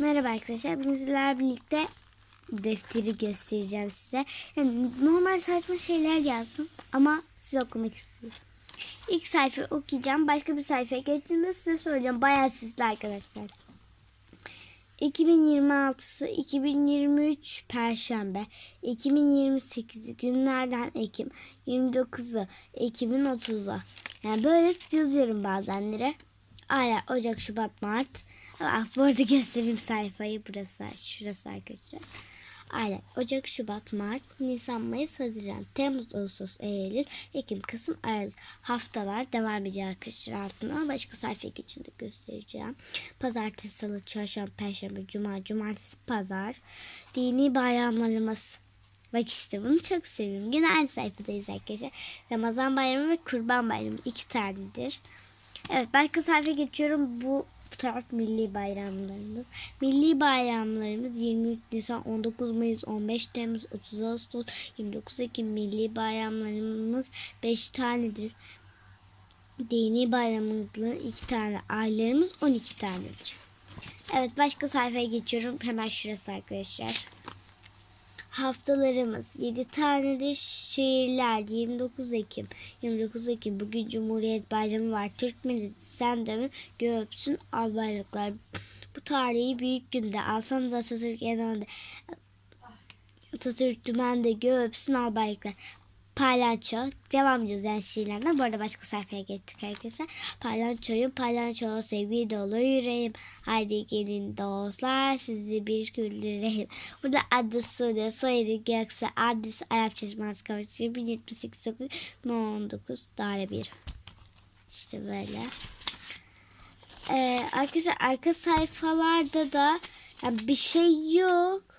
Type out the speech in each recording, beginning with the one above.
Merhaba arkadaşlar. Bugün birlikte defteri göstereceğim size. Yani normal saçma şeyler yazdım ama size okumak istiyorum. İlk sayfa okuyacağım. Başka bir sayfaya geçtiğimde size söyleyeceğim. Bayağı sizli arkadaşlar. 2026'sı 2023 Perşembe 2028 günlerden Ekim 29'u Ekim'in 30'u yani böyle yazıyorum bazenlere Aya Ocak Şubat Mart ah, bu arada göstereyim sayfayı burası şurası arkadaşlar Aynen. Ocak, Şubat, Mart, Nisan, Mayıs, Haziran, Temmuz, Ağustos, Eylül, Ekim, Kasım, Aralık haftalar devam ediyor arkadaşlar altına. Başka sayfaya geçince göstereceğim. Pazartesi, Salı, Çarşamba, Perşembe, Cuma, Cumartesi, Pazar. Dini bayramlarımız. Bak işte bunu çok seviyorum. Yine aynı sayfadayız arkadaşlar. Ramazan bayramı ve Kurban bayramı iki tanedir. Evet başka sayfaya geçiyorum. Bu taraf milli bayramlarımız. Milli bayramlarımız 23 Nisan, 19 Mayıs, 15 Temmuz, 30 Ağustos, 29 Ekim milli bayramlarımız 5 tanedir. Dini bayramımızla 2 tane, aylarımız 12 tanedir. Evet başka sayfaya geçiyorum. Hemen şurası arkadaşlar. Haftalarımız 7 tanedir. Şiirler 29 Ekim. 29 Ekim bugün Cumhuriyet Bayramı var. Türk milleti sen dönün göğüpsün al bayraklar. Bu tarihi büyük günde alsanız Atatürk yanında Atatürk dümende göğüpsün al Palanço. Devam ediyoruz yani şiirlerden. Bu arada başka sayfaya geçtik arkadaşlar. Palançoyum palanço sevgi dolu yüreğim. Haydi gelin dostlar sizi bir güldüreyim. Burada adı Sude, soyadı Gökse, adresi Arap Çeşmesi Kavuşu 1078 sokak 19 daire 1. İşte böyle. Ee, arkadaşlar arka sayfalarda da yani bir şey yok.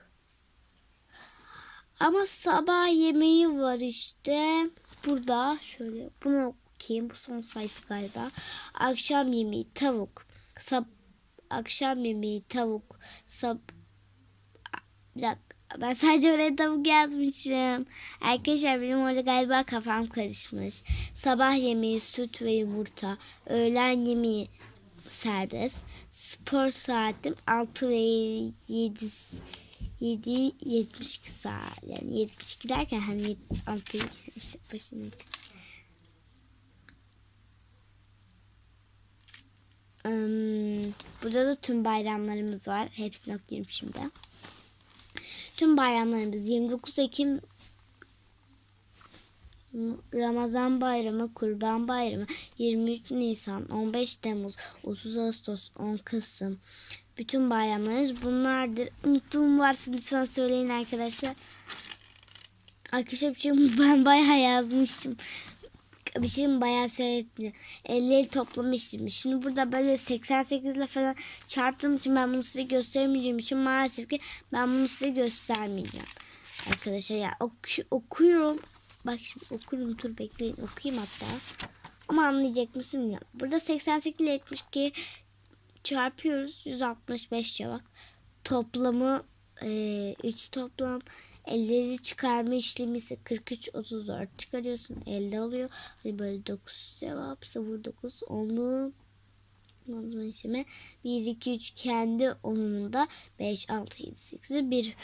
Ama sabah yemeği var işte. Burada şöyle bunu okuyayım. Bu son sayfa galiba. Akşam yemeği tavuk. Sab akşam yemeği tavuk. Sab bir dakika. Ben sadece oraya tavuk yazmışım. Arkadaşlar benim orada galiba kafam karışmış. Sabah yemeği süt ve yumurta. Öğlen yemeği serbest. Spor saatim 6 ve 7 7 72 saat yani 72 derken hani 6 işte başında um, burada da tüm bayramlarımız var. Hepsini okuyayım şimdi. Tüm bayramlarımız 29 Ekim Ramazan bayramı, Kurban bayramı, 23 Nisan, 15 Temmuz, 30 Ağustos, 10 Kasım. Bütün bayramlarımız bunlardır. Unuttuğum varsa lütfen söyleyin arkadaşlar. Arkadaşlar bir şey ben bayağı yazmışım. Bir şeyim bayağı söyledim. 50 toplamışım. Şimdi burada böyle 88 ile falan çarptığım için ben bunu size gösteremeyeceğim için maalesef ki ben bunu size göstermeyeceğim. Arkadaşlar ya oku okuyorum. Bak şimdi okurum dur bekleyin okuyayım hatta. Ama anlayacak mısın bilmiyorum. Burada 88 ile 72 çarpıyoruz. 165 cevap. Toplamı e, 3 toplam. Elleri çıkarma işlemi ise 43 34 çıkarıyorsun. Elde oluyor. Hani böyle 9 cevap 0 9 10'lu işlemi 1 2 3 kendi onunda 5 6 7 8 1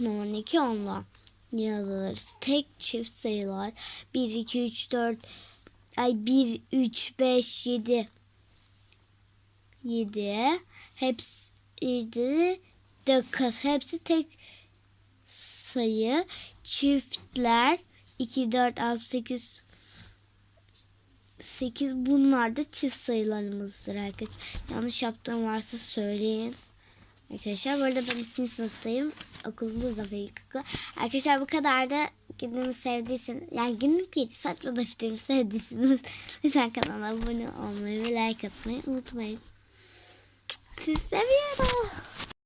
12 10'la yazılır. Tek çift sayılar 1 2 3 4 ay 1 3 5 7 7 hepsi 7 9 hepsi tek sayı çiftler 2 4 6 8 8 bunlar da çift sayılarımızdır arkadaşlar. Yanlış yaptığım varsa söyleyin. Arkadaşlar bu arada ben ikinci sınıftayım. Okulumuz da ilkokul. Arkadaşlar bu kadar da günümü sevdiyseniz yani günlük değil saçma defterimi sevdiyseniz lütfen kanala abone olmayı ve like atmayı unutmayın. Sizi seviyorum.